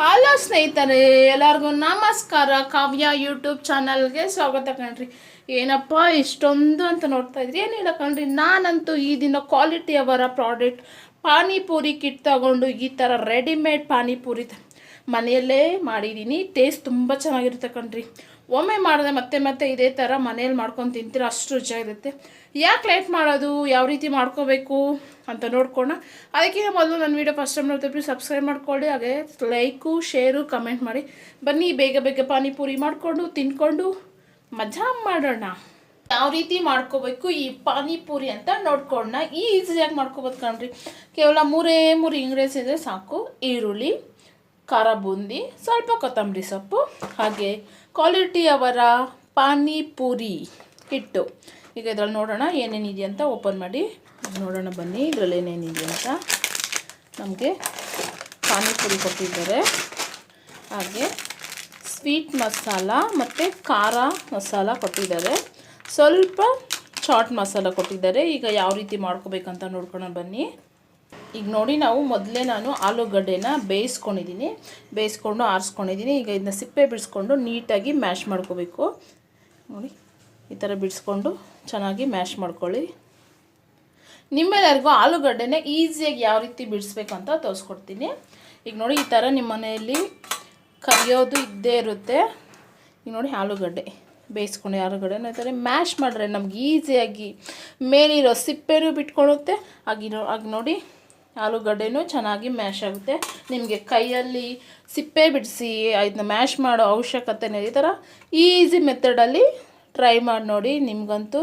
Hello ಸ್ನೇಹಿತರೆ, ಎಲ್ಲರಿಗೂ ನಮಸ್ಕಾರ. ಕಾವ್ಯ ಯೂಟ್ಯೂಬ್ ಚಾನಲ್ಗೆ ಸ್ವಾಗತ ಕಣ್ರಿ. ಏನಪ್ಪ, ಇಷ್ಟೊಂದು ಅಂತ ನೋಡ್ತಾ ಇದ್ರಿ? ಏನಿಲ್ಲ ಕಣ್ರಿ, ನಾನಂತೂ ಈ ದಿನ ಕ್ವಾಲಿಟಿ ಅವರ ಪ್ರಾಡಕ್ಟ್ ಪಾನಿಪುರಿ ಕಿಟ್ ತಗೊಂಡು ಈ ಥರ ರೆಡಿಮೇಡ್ ಪಾನಿಪುರಿ ಮನೆಯಲ್ಲೇ ಮಾಡಿದ್ದೀನಿ ಟೇಸ್ಟ್ ತುಂಬ ಚೆನ್ನಾಗಿರುತ್ತೆ ಕಣ್ರಿ. ಒಮ್ಮೆ ಮಾಡಿದೆ ಮತ್ತೆ ಮತ್ತೆ ಇದೇ ಥರ ಮನೇಲಿ ಮಾಡ್ಕೊಂಡು ತಿಂತೀರ, ಅಷ್ಟು ರುಚಿಯಾಗಿರುತ್ತೆ ಯಾಕೆ ಲೇಟ್ ಮಾಡೋದು? ಯಾವ ರೀತಿ ಮಾಡ್ಕೋಬೇಕು ಅಂತ ನೋಡ್ಕೋಣ ಅದಕ್ಕಿಂತ ಮೊದಲು ನನ್ನ ವೀಡಿಯೋ ಫಸ್ಟ್ ಟೈಮ್ ನೋಡ್ತೀವಿ ಸಬ್ಸ್ಕ್ರೈಬ್ ಮಾಡ್ಕೊಳ್ಳಿ, ಹಾಗೆ ಲೈಕು ಶೇರು ಕಮೆಂಟ್ ಮಾಡಿ. ಬನ್ನಿ, ಬೇಗ ಬೇಗ ಪಾನಿಪುರಿ ಮಾಡಿಕೊಂಡು, ತಿನ್ಕೊಂಡು ಮಜಾ ಮಾಡೋಣ. ಯಾವ ರೀತಿ ಮಾಡ್ಕೋಬೇಕು ಈ ಪಾನಿಪುರಿ ಅಂತ ನೋಡ್ಕೊಂಡ ಈಸಿಯಾಗಿ ಮಾಡ್ಕೋಬೋದು ಕಣ್ರಿ. ಕೇವಲ ಮೂರೇ ಮೂರು ಇಂಗ್ರೀಡಿಯನ್ಸ್ ಇದ್ದರೆ ಸಾಕು. ಈರುಳ್ಳಿ ಖಾರ ಬೂಂದಿ, ಸ್ವಲ್ಪ ಕೊತ್ತಂಬರಿ ಸೊಪ್ಪು, ಹಾಗೆ ಕ್ವಾಲಿಟಿ ಅವರ ಪಾನಿಪುರಿ ಹಿಟ್ಟು. ಈಗ ಇದ್ರಲ್ಲಿ ನೋಡೋಣ ಏನೇನಿದೆ ಅಂತ ಓಪನ್ ಮಾಡಿ. ನೋಡೋಣ ಬನ್ನಿ, ಇದರಲ್ಲಿ ಏನೇನಿದೆ ಅಂತ. ನಮಗೆ ಪಾನಿಪುರಿ ಕೊಟ್ಟಿದ್ದಾರೆ. ಹಾಗೆ ಸ್ವೀಟ್ ಮಸಾಲ ಮತ್ತು ಖಾರ ಮಸಾಲ ಕೊಟ್ಟಿದ್ದಾರೆ. ಸ್ವಲ್ಪ ಚಾಟ್ ಮಸಾಲ ಕೊಟ್ಟಿದ್ದಾರೆ. ಈಗ ಯಾವ ರೀತಿ ಮಾಡ್ಕೋಬೇಕಂತ ನೋಡ್ಕೊಳ್ಳೋಣ ಬನ್ನಿ. ಈಗ ನೋಡಿ ನಾವು ಮೊದಲೇ ನಾನು ಆಲೂಗಡ್ಡೆನ ಬೇಯಿಸ್ಕೊಂಡಿದ್ದೀನಿ, ಬೇಯಿಸ್ಕೊಂಡು ಆರಿಸ್ಕೊಂಡಿದ್ದೀನಿ. ಈಗ ಇದನ್ನ ಸಿಪ್ಪೆ ಬಿಡಿಸ್ಕೊಂಡು ನೀಟಾಗಿ ಮ್ಯಾಶ್ ಮಾಡ್ಕೋಬೇಕು. ನೋಡಿ, ಈ ಥರ ಬಿಡಿಸ್ಕೊಂಡು ಚೆನ್ನಾಗಿ ಮ್ಯಾಶ್ ಮಾಡ್ಕೊಳ್ಳಿ. ನಿಮ್ಮೆಲ್ಲರಿಗೂ ಆಲೂಗಡ್ಡೆನ ಈಸಿಯಾಗಿ ಯಾವ ರೀತಿ ಬಿಡಿಸ್ಬೇಕು ಅಂತ ತೋರಿಸ್ಕೊಡ್ತೀನಿ. ಈಗ ನೋಡಿ, ಈ ಥರ ನಿಮ್ಮ ಮನೆಯಲ್ಲಿ ಕರಿಯೋದು ಇದ್ದೇ ಇರುತ್ತೆ. ಈಗ ನೋಡಿ, ಆಲೂಗಡ್ಡೆ ಬೇಯಿಸ್ಕೊಂಡು ಆಲೂಗಡ್ಡೆನೂ ಈ ಥರ ಮ್ಯಾಶ್ ಮಾಡಿದ್ರೆ ನಮ್ಗೆ ಈಸಿಯಾಗಿ ಮೇಲಿರೋ ಸಿಪ್ಪೆನೂ ಬಿಟ್ಕೊಳುತ್ತೆ. ಆಗಿರೋ ಆಗ ನೋಡಿ ಆಲೂಗಡ್ಡೆನೂ ಚೆನ್ನಾಗಿ ಮ್ಯಾಶ್ ಆಗುತ್ತೆ. ನಿಮಗೆ ಕೈಯಲ್ಲಿ ಸಿಪ್ಪೆ ಬಿಡಿಸಿ ಇದನ್ನ ಮ್ಯಾಶ್ ಮಾಡೋ ಅವಶ್ಯಕತೆನೇ ಈ ಥರ ಈಸಿ ಮೆಥಡಲ್ಲಿ ಟ್ರೈ ಮಾಡಿ ನೋಡಿ ನಿಮಗಂತೂ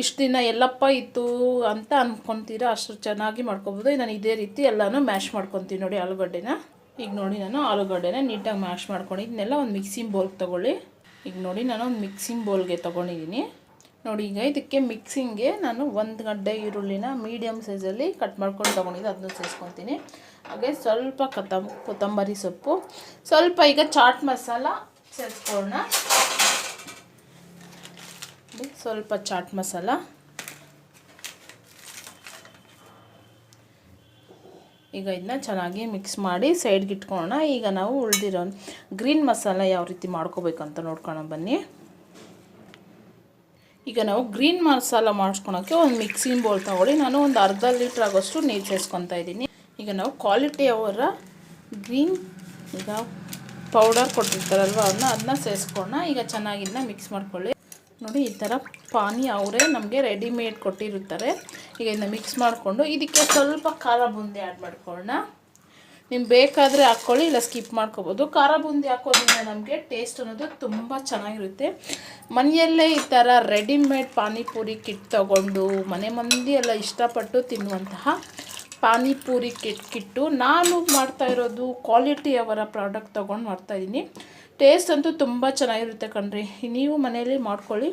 ಇಷ್ಟು ದಿನ ಎಲ್ಲಪ್ಪ ಇತ್ತು ಅಂತ ಅಂದ್ಕೊತೀರ ಅಷ್ಟು ಚೆನ್ನಾಗಿ ಮಾಡ್ಕೊಬೋದು. ನಾನು ಇದೇ ರೀತಿ ಎಲ್ಲನೂ ಮ್ಯಾಶ್ ಮಾಡ್ಕೊತೀನಿ ನೋಡಿ ಆಲೂಗಡ್ಡೆನ. ಈಗ ನೋಡಿ ನಾನು ಆಲೂಗಡ್ಡೆನ ನೀಟಾಗಿ ಮ್ಯಾಶ್ ಮಾಡ್ಕೊಂಡಿದ್ದನ್ನೆಲ್ಲ ಒಂದು ಮಿಕ್ಸಿಂಗ್ ಬೌಲ್ಗೆ ತೊಗೊಳ್ಳಿ. ಈಗ ನೋಡಿ ನಾನು ಒಂದು ಮಿಕ್ಸಿಂಗ್ ಬೌಲ್ಗೆ ತೊಗೊಂಡಿದ್ದೀನಿ. ನೋಡಿ, ಈಗ ಇದಕ್ಕೆ ಮಿಕ್ಸಿಂಗ್ಗೆ ನಾನು ಒಂದು ಗಡ್ಡೆ ಈರುಳ್ಳಿನ ಮೀಡಿಯಮ್ ಸೈಜಲ್ಲಿ ಕಟ್ ಮಾಡ್ಕೊಂಡು ತೊಗೊಂಡಿದ್ದೆ ಅದನ್ನು ಸೇರಿಸ್ಕೊತೀನಿ. ಹಾಗೆ ಸ್ವಲ್ಪ ಕತಂ, ಕೊತ್ತಂಬರಿ ಸೊಪ್ಪು, ಸ್ವಲ್ಪ ಈಗ ಚಾಟ್ ಮಸಾಲ ಸೇರಿಸ್ಕೊಳ್ಳೋಣ. ಸ್ವಲ್ಪ ಚಾಟ್ ಮಸಾಲ. ಈಗ ಇದನ್ನ ಚೆನ್ನಾಗಿ ಮಿಕ್ಸ್ ಮಾಡಿ ಸೈಡ್ಗೆ ಇಟ್ಕೊಳ್ಳೋಣ. ಈಗ ನಾವು ಉಳಿದಿರೋ ಗ್ರೀನ್ ಮಸಾಲ ಯಾವ ರೀತಿ ಮಾಡ್ಕೋಬೇಕು ಅಂತ ನೋಡ್ಕೊಳ್ಳೋಣ ಬನ್ನಿ. ಈಗ ನಾವು ಗ್ರೀನ್ ಮಸಾಲ ಮಾಡಿಸ್ಕೊಳಕ್ಕೆ ಒಂದು ಮಿಕ್ಸಿಂಗ್ ಬೌಲ್ ತಗೊಳ್ಳಿ. ನಾನು ಒಂದು ಅರ್ಧ ಲೀಟ್ರ್ ಆಗೋಷ್ಟು ನೀರು ಸೇರಿಸ್ಕೊತಾ ಇದ್ದೀನಿ. ಈಗ ನಾವು ಕ್ವಾಲಿಟಿ ಅವರ ಗ್ರೀನ್ ಈಗ ಪೌಡರ್ ಕೊಟ್ಟಿರ್ತಾರಲ್ವ ಅದನ್ನ ಅದನ್ನ ಸೇರಿಸ್ಕೊಳ್ಳೋಣ ಈಗ ಚೆನ್ನಾಗಿ ಇದನ್ನ ಮಿಕ್ಸ್ ಮಾಡ್ಕೊಳ್ಳಿ. ನೋಡಿ, ಈ ಥರ ಪಾನಿ ಅವರೇ ನಮಗೆ ರೆಡಿಮೇಡ್ ಕೊಟ್ಟಿರುತ್ತಾರೆ. ಈಗ ಇದನ್ನ ಮಿಕ್ಸ್ ಮಾಡಿಕೊಂಡು ಇದಕ್ಕೆ ಸ್ವಲ್ಪ ಖಾರ ಬೂಂದಿ ಆ್ಯಡ್ ಮಾಡ್ಕೊಳ್ಳೋಣ. ನಿಮ್ಗೆ ಬೇಕಾದರೆ ಹಾಕ್ಕೊಳ್ಳಿ ಇಲ್ಲ ಸ್ಕಿಪ್ ಮಾಡ್ಕೋಬೋದು. ಖಾರ ಬೂಂದಿ ಹಾಕೋದ್ರಿಂದ ನಮಗೆ ಟೇಸ್ಟ್ ಅನ್ನೋದು ತುಂಬ ಚೆನ್ನಾಗಿರುತ್ತೆ. ಮನೆಯಲ್ಲೇ ಈ ಥರ ರೆಡಿಮೇಡ್ ಪಾನಿಪುರಿ ಕಿಟ್ ತಗೊಂಡು, ಮನೆ ಮಂದಿ ಎಲ್ಲ ಇಷ್ಟಪಟ್ಟು ತಿನ್ನುವಂತಹ ಪಾನಿಪುರಿ ಕಿಟ್ ಕಿಟ್ಟು ನಾನು ಮಾಡ್ತಾ ಇರೋದು ಕ್ವಾಲಿಟಿ ಅವರ ಪ್ರಾಡಕ್ಟ್ ತೊಗೊಂಡು ಮಾಡ್ತಾಯಿದ್ದೀನಿ ಟೇಸ್ಟ್ ಅಂತೂ ತುಂಬ ಚೆನ್ನಾಗಿರುತ್ತೆ ಕಣ್ರಿ. ನೀವು ಮನೆಯಲ್ಲಿ ಮಾಡ್ಕೊಳ್ಳಿ.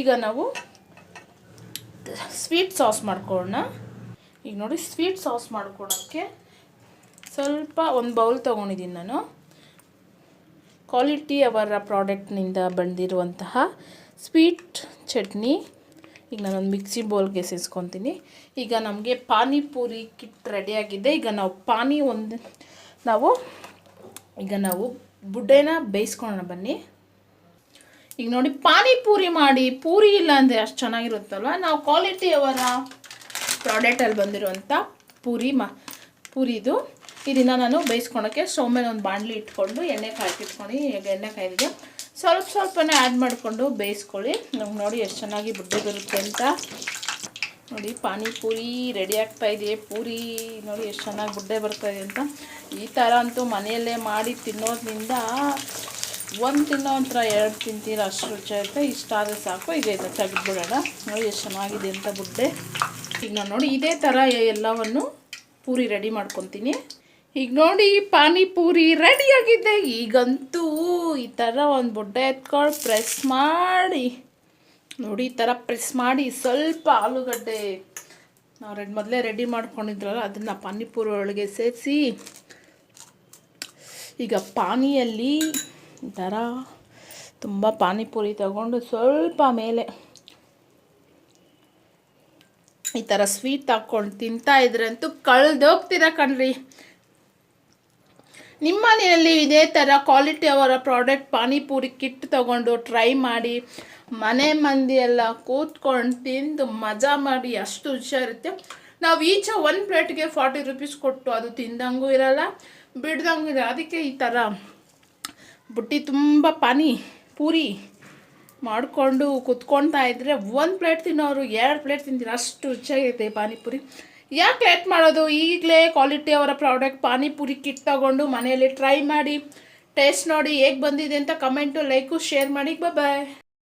ಈಗ ನಾವು ಸ್ವೀಟ್ ಸಾಸ್ ಮಾಡ್ಕೊಳ್ಳೋಣ. ಈಗ ನೋಡಿ ಸ್ವೀಟ್ ಸಾಸ್ ಮಾಡ್ಕೊಳಕ್ಕೆ ಸ್ವಲ್ಪ ಒಂದು ಬೌಲ್ ತೊಗೊಂಡಿದ್ದೀನಿ ನಾನು. ಕ್ವಾಲಿಟಿ ಅವರ ಪ್ರಾಡಕ್ಟ್ನಿಂದ ಬಂದಿರುವಂತಹ ಸ್ವೀಟ್ ಚಟ್ನಿ. ಈಗ ನಾನೊಂದು ಮಿಕ್ಸಿ ಬೌಲ್ಗೆ ಸೇರಿಸ್ಕೊತೀನಿ. ಈಗ ನಮಗೆ ಪಾನಿಪುರಿ ಕಿಟ್ ರೆಡಿಯಾಗಿದೆ ಈಗ ನಾವು ಪಾನಿ ಒಂದು, ನಾವು ಈಗ ನಾವು ಬುಡ್ಡೆನ ಬೇಯಿಸ್ಕೊಳ್ಳೋಣ ಬನ್ನಿ. ಈಗ ನೋಡಿ ಪಾನಿಪುರಿ ಮಾಡಿ, ಪೂರಿ ಇಲ್ಲ ಅಂದರೆ ಅಷ್ಟು ಚೆನ್ನಾಗಿರುತ್ತಲ್ವ? ನಾವು ಕ್ವಾಲಿಟಿ ಅವರ ಪ್ರಾಡಕ್ಟಲ್ಲಿ ಬಂದಿರುವಂಥ ಪೂರಿ ಮಾ, ಪೂರಿದು. ಇದನ್ನು ನಾನು ಬೇಯಿಸ್ಕೊಳೋಕ್ಕೆ ಸ್ಟವ್ ಮೇಲೆ ಒಂದು ಬಾಣಲಿ ಇಟ್ಕೊಂಡು ಎಣ್ಣೆ ಕಾಯ್ತಿಟ್ಕೊಂಡು ಈಗ ಎಣ್ಣೆ ಕಾಯ್ದಿದೆ. ಸ್ವಲ್ಪ ಸ್ವಲ್ಪನೇ ಆ್ಯಡ್ ಮಾಡಿಕೊಂಡು ಬೇಯಿಸ್ಕೊಳ್ಳಿ. ನಮ್ಗೆ ನೋಡಿ ಎಷ್ಟು ಚೆನ್ನಾಗಿ ಬುಡ್ಡೆ ಬರುತ್ತೆ ಅಂತ. ನೋಡಿ ಪಾನಿಪುರಿ ರೆಡಿ ಆಗ್ತಾ ಇದೆ. ಪೂರಿ ನೋಡಿ ಎಷ್ಟು ಚೆನ್ನಾಗಿ ಬುಡ್ಡೆ ಬರ್ತಾ ಇದೆ ಅಂತ. ಈ ಥರ ಅಂತೂ ಮನೆಯಲ್ಲೇ ಮಾಡಿ ತಿನ್ನೋದ್ರಿಂದ ಒಂದು ತಿನ್ನೋ ಒಂಥರ ಎರಡು ತಿಂತೀರ ಅಷ್ಟು ರುಚಿ ಆಗುತ್ತೆ. ಇಷ್ಟ ಆದರೆ ಸಾಕು. ಈಗ ಇದನ್ನು ತೆಗೆದ್ಬಿಡೋಣ. ನೋಡಿ ಎಷ್ಟು ಚೆನ್ನಾಗಿದೆ ಅಂತ ಬುಡ್ಡೆ. ಈಗ ನಾನು ನೋಡಿ ಇದೇ ಥರ ಎಲ್ಲವನ್ನು ಪೂರಿ ರೆಡಿ ಮಾಡ್ಕೊತೀನಿ. ಈಗ ನೋಡಿ, ಪಾನಿಪೂರಿ ರೆಡಿಯಾಗಿದೆ ಈಗಂತೂ ಈ ಥರ ಒಂದು ಬುಡ್ಡೆ ಎತ್ಕೊಂಡು ಪ್ರೆಸ್ ಮಾಡಿ. ನೋಡಿ, ಈ ಥರ ಪ್ರೆಸ್ ಮಾಡಿ, ಸ್ವಲ್ಪ ಆಲೂಗಡ್ಡೆ ನಾವು ರೆಡ್, ಮೊದಲೇ ರೆಡಿ ಮಾಡ್ಕೊಂಡಿದ್ರಲ್ಲ, ಅದನ್ನು ಪಾನಿಪೂರಿ ಒಳಗೆ ಸೇರಿಸಿ, ಈಗ ಪಾನಿಯಲ್ಲಿ ಈ ಥರ ತುಂಬ ಪಾನಿಪುರಿ ತಗೊಂಡು ಸ್ವಲ್ಪ ಮೇಲೆ ಈ ಥರ ಸ್ವೀಟ್ ಹಾಕ್ಕೊಂಡು ತಿಂತಾ ಅಂತೂ ಕಳ್ದೋಗ್ತೀರ ಕಣ್ರಿ. ನಿಮ್ಮ ಮನೆಯಲ್ಲಿ ಇದೇ ಥರ ಕ್ವಾಲಿಟಿ ಅವರ ಪ್ರಾಡಕ್ಟ್ ಪಾನಿಪುರಿ ಕಿಟ್ ತಗೊಂಡು ಟ್ರೈ ಮಾಡಿ, ಮನೆ ಮಂದಿ ಎಲ್ಲ ಕೂತ್ಕೊಂಡು ತಿಂದು ಮಜಾ ಮಾಡಿ ಅಷ್ಟು ಹುಷಾರಿರುತ್ತೆ. ನಾವು ಈಚೆ ಒಂದು ಪ್ಲೇಟ್ಗೆ ಫಾರ್ಟಿ ರುಪೀಸ್ ಕೊಟ್ಟು ಅದು ತಿಂದಂಗೂ ಇರಲ್ಲ, ಬಿಡ್ದಂಗೂ ಇರಲ್ಲ. ಅದಕ್ಕೆ ಈ ಥರ ಬುಟ್ಟಿ ತುಂಬ ಪಾನಿ ಪೂರಿ ಮಾಡಿಕೊಂಡು ಕುತ್ಕೊಳ್ತಾ ಇದ್ದರೆ ಒಂದು ಪ್ಲೇಟ್ ತಿನ್ನೋರು ಎರಡು ಪ್ಲೇಟ್ ತಿಂತೀರ ಅಷ್ಟು ರುಚಿಯಾಗಿರುತ್ತೆ ಪಾನಿಪುರಿ. ಯಾಕೆ ಲೇಟ್ ಮಾಡೋದು? ಈಗಲೇ ಕ್ವಾಲಿಟಿ ಅವರ ಪ್ರಾಡಕ್ಟ್ ಪಾನಿಪುರಿ ಕಿಟ್ ತಗೊಂಡು ಮನೆಯಲ್ಲಿ ಟ್ರೈ ಮಾಡಿ ಟೇಸ್ಟ್ ನೋಡಿ ಹೇಗೆ ಬಂದಿದೆ ಅಂತ ಕಮೆಂಟು ಲೈಕು ಶೇರ್ ಮಾಡಿ. ಬಾಯ್